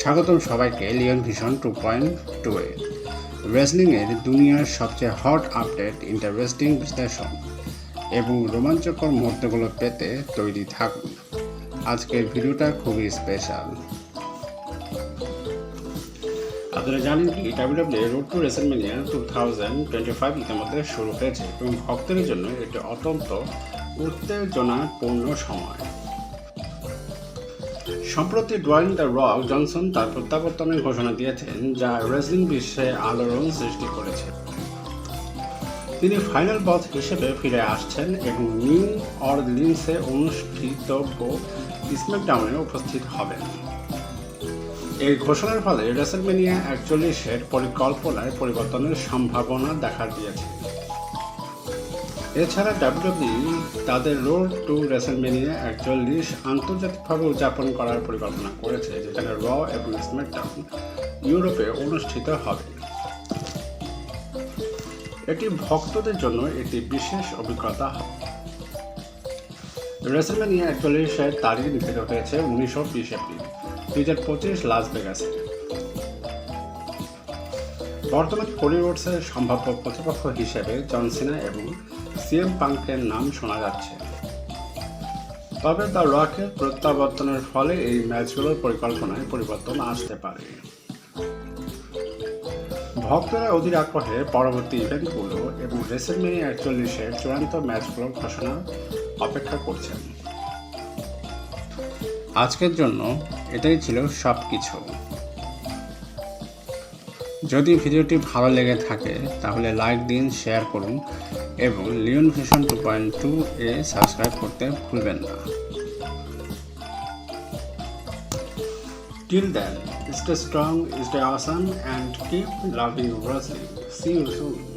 স্বাগতম সবাইকে Leon vision two point two এ। রেসলিংয়ের দুনিয়ার সবচেয়ে হট আপডেট ইন্টারেস্টিং বিশ্লেষণ এবং রোমাঞ্চকর মুহূর্তগুলো পেতে তৈরি থাকুন। আজকের ভিডিওটা খুবই স্পেশাল আপনারা জানেন কি W W road to WrestleMania two thousand twenty five ইতিমধ্যে শুরু হয়েছে এবং ভক্তদের জন্য এটি অত্যন্ত উত্তেজনাপূর্ণ সময়। সম্প্রতি ড্রয়িং দ্য রক জনসন তার প্রত্যাবর্তনের ঘোষণা দিয়েছেন, যা রেসলিং বিশ্বে আলোড়ন সৃষ্টি করেছে। তিনি ফাইনাল বস হিসেবে ফিরে আসছেন এবং নিউ অরলিন্সে অনুষ্ঠিতব্য স্ম্যাকডাউনে উপস্থিত হবেন। এই ঘোষণার ফলে রেসেলমেনিয়া একচল্লিশের পরিকল্পনায় পরিবর্তনের সম্ভাবনা দেখা দিয়েছে। এছাড়া ডাব্লিউডব্লিউ তাদের রোড টু রেসেলমেনিয়া একচল্লিশ আন্তর্জাতিকভাবে উদযাপন করার পরিকল্পনা করেছে, যেখানে র এবং স্ম্যাকডাউন ইউরোপে অনুষ্ঠিত হবে। এটি ভক্তদের জন্য একটি বিশেষ অভিজ্ঞতা। রেসেলমেনিয়া একচল্লিশের তারিখ নির্ধারিত হয়েছে উনিশশো বিশ এপ্রিল, দুই হাজার পঁচিশ লাস ভেগাসে। বর্তমান কোডি রোডসের সম্ভাব্য প্রতিপক্ষ হিসেবে জনসিনা এবং সিএম পাঙ্কের নাম শোনা যাচ্ছে। তবে দ্য রকের প্রত্যাবর্তনের ফলে এই ম্যাচগুলোর পরিকল্পনায় পরিবর্তন আসতে পারে। ভক্তরা অধীর আগ্রহে পরবর্তী ইভেন্টগুলো এবং রেসেলমেনিয়া একচল্লিশের চূড়ান্ত ম্যাচগুলো ঘোষণা অপেক্ষা করছেন। আজকের জন্য এটাই ছিল সব কিছু যদি ভিডিওটি ভালো লেগে থাকে, তাহলে লাইক দিন শেয়ার করুন এবং Leon vision two point two এ সাবস্ক্রাইব করতে ভুলবেন না till then stay strong stay awesome, and keep loving wrestling. See you soon.